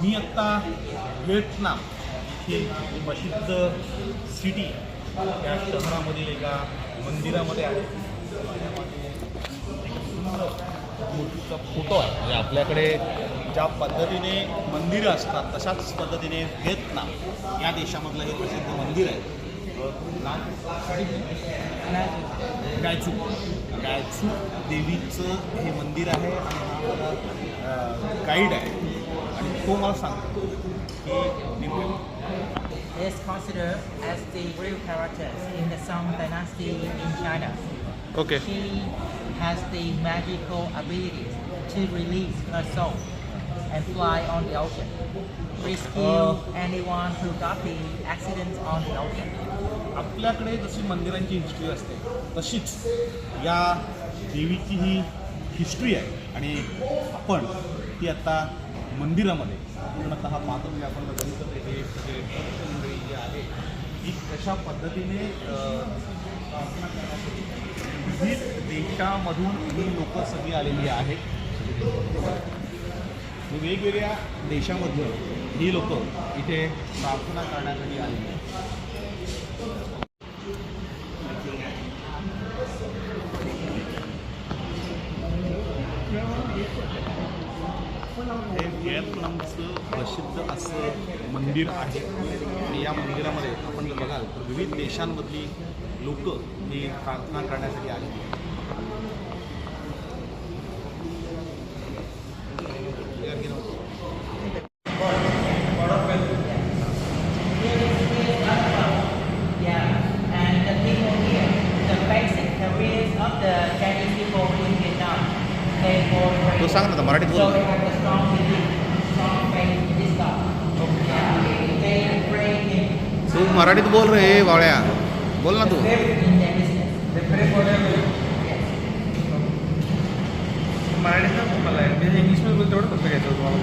मी आत्ता व्हिएतनाम ही प्रसिद्ध सिटी या शहरामधील एका मंदिरामध्ये आहे. मूर्तीचा फोटो आहे. म्हणजे आपल्याकडे ज्या पद्धतीने मंदिरं असतात तशाच पद्धतीने व्हिएतनाम या देशामधलं हे प्रसिद्ध मंदिर आहे. गायचू. गायचू देवीचं हे मंदिर आहे आणि गाईड आहे. तो मला की नेमकं is considered as the real characters in the Song Dynasty in China. Okay She has the magical ability to release her soul and fly on the ocean, rescue Uh. anyone who got the accident on the ocean. आपल्याकडे जशी मंदिरांची history असते तशीच या देवीची ही history आहे आणि आपण ती आता मंदिरामध्ये. पूर्णतः पाहतो म्हणजे आपण बघितलं तर हे जे भक्त मंडळी जी आहे ती कशा पद्धतीने प्रार्थना करण्यासाठी विविध देशामधून ही लोक सगळी आलेली आहेत. वेगवेगळ्या देशामधून ही लोक इथे प्रार्थना करण्यासाठी आलेली आहेत. हे व्हिएतनामचं प्रसिद्ध असं मंदिर आहे आणि या मंदिरामध्ये आपण जर बघाल तर विविध देशांमधली लोक ही प्रार्थना करण्यासाठी आलेली आहेत Yeah, and the people here, the basic careers of the Chinese people in Vietnam, they for तो सांग ना आता मराठीत So बोल मराठीत बोल रे बावळ्या बोल ना तू. मराठीत नाही बोलला आहे इंग्लिशमध्ये बोलतो तेवढं फक्त घ्यायचं होतं मला?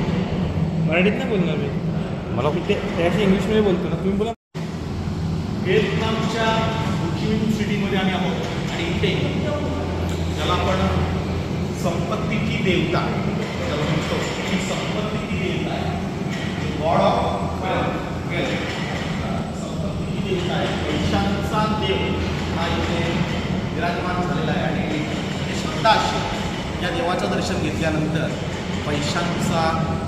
मराठीत नाही बोलणार मी. मला ते त्याशी इंग्लिशमध्ये बोलतो ना तुम्ही बोला. व्हिएतनामच्या होचिमिन सिटीमध्ये आम्ही आहोत. आणि इथे ज्याला आपण संपत्तीची देवता ज्याला म्हणतो ही संपत्तीची देवता आहे. गॉड ऑफ संपत्तीची देवता आहे पैशांचा देव हा इथे विराजमान झालेला आहे आणि श्रद्धा अशी या देवाचं दर्शन घेतल्यानंतर पैशांचा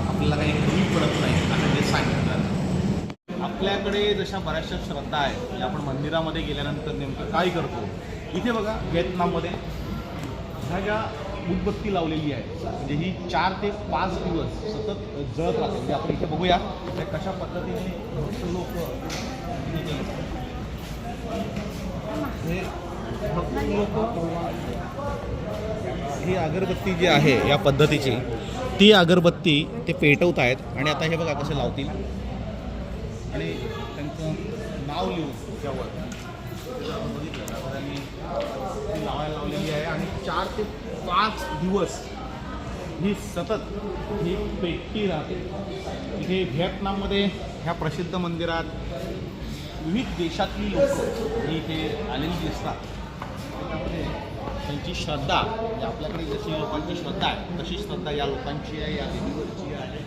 आपल्याला काही कमी पडत नाही असं ते सांगितलं. आपल्याकडे जशा बऱ्याचशा श्रद्धा आहेत की आपण मंदिरामध्ये गेल्यानंतर नेमकं काय करतो इथे बघा व्हिएतनाममध्ये ह्या ज्या उदबत्ती लावलेली आहे म्हणजे ही चार ते पाच दिवस सतत जळत राहते. म्हणजे आपण इथे बघूया त्या कशा पद्धतीने लोक हे ही अगरबत्ती जी आहे या पद्धतीची ती अगरबत्ती ते पेटवत आहेत. आणि आता हे बघा कसे लावतील. आणि त्यांचं नाव लिहून त्यावर ती लावायला लावलेली आहे. आणि चार ते पाच दिवस ही सतत ही पेटती राहते. इथे व्हिएतनाममध्ये ह्या प्रसिद्ध मंदिरात विविध देशातली लोक ही इथे आलेली दिसतात. त्यांची श्रद्धा म्हणजे आपल्याकडे जशी लोकांची श्रद्धा आहे तशी श्रद्धा या लोकांची आहे या देवीवरची आहे.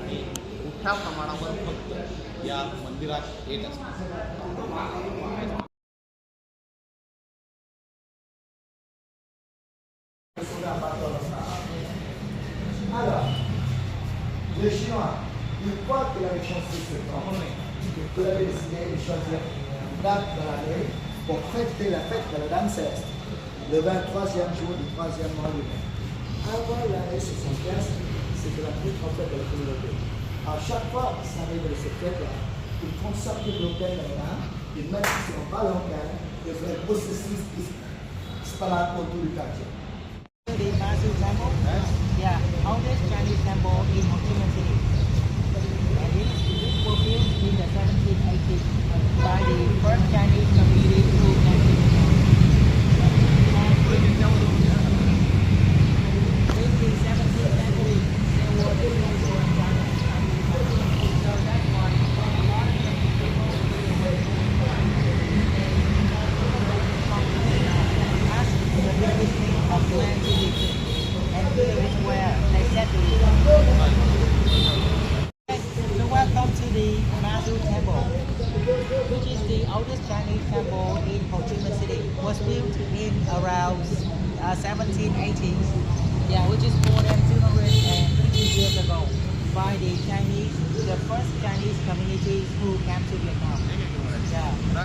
आणि मोठ्या प्रमाणावर फक्त या मंदिरात येत असतात. Alors, de pour fêter la fête de la Dame Céleste, le 23e jour du 3e mois mai. Avant l'année 75, c'était la plus grande fête de la communauté. À chaque fois que ça arrive de cette fête-là, ils font sortir l'hôtel là-bas, ils mettent sur un ballon ils font un processus spalade autour du quartier. The Mazu Temple? Yeah, Chinese oldest Chinese temple in Ho Chi Minh City was built in around uh, 1780s. Yeah, which is more than 250 years ago by the Chinese, the first Chinese communities who came to Vietnam. Yeah.